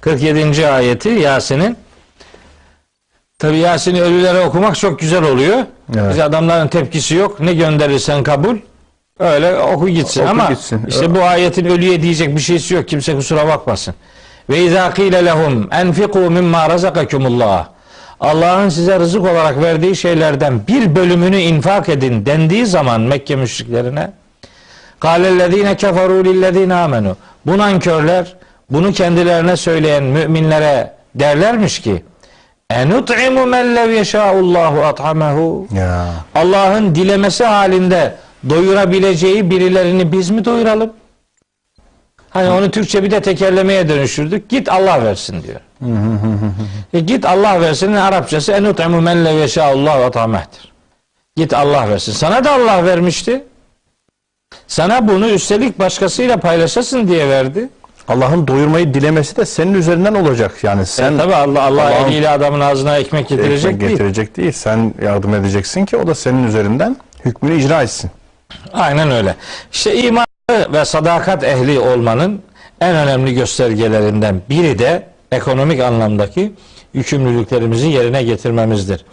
47. ayeti Yasin'in. Tabi Yasin'i ölülere okumak çok güzel oluyor. Evet. Biz adamların tepkisi yok. Ne gönderirsen kabul. Öyle oku gitsin Oku ama gitsin. işte bu ayetin ölüye diyecek bir şeysi yok. Kimse kusura bakmasın. Ve izâ kîle lehum enfikû mimmâ razakakumullah. Allah'ın size rızık olarak verdiği şeylerden bir bölümünü infak edin dendiği zaman Mekke müşriklerine Kâlellezîne keferû lillezîne amenu. Bu nankörler bunu kendilerine söyleyen müminlere derlermiş ki Enut'imu men lev yeşâullâhu at'amehu. Allah'ın dilemesi halinde doyurabileceği birilerini biz mi doyuralım? Hani onu Türkçe bir de tekerlemeye dönüştürdük. Git Allah versin diyor. e git Allah versin'in Arapçası enut'imu men lev yeşâullâhu at'amehtir. Git Allah versin. Sana da Allah vermişti. Sana bunu üstelik başkasıyla paylaşasın diye verdi. Allah'ın doyurmayı dilemesi de senin üzerinden olacak. Yani sen Sen tabi Allah Allah Allah'ın- eliyle adamın ağzına ekmek getirecek ekmek değil. getirecek değil. Sen yardım edeceksin ki o da senin üzerinden hükmünü icra etsin. Aynen öyle. İşte iman ve sadakat ehli olmanın en önemli göstergelerinden biri de ekonomik anlamdaki yükümlülüklerimizi yerine getirmemizdir.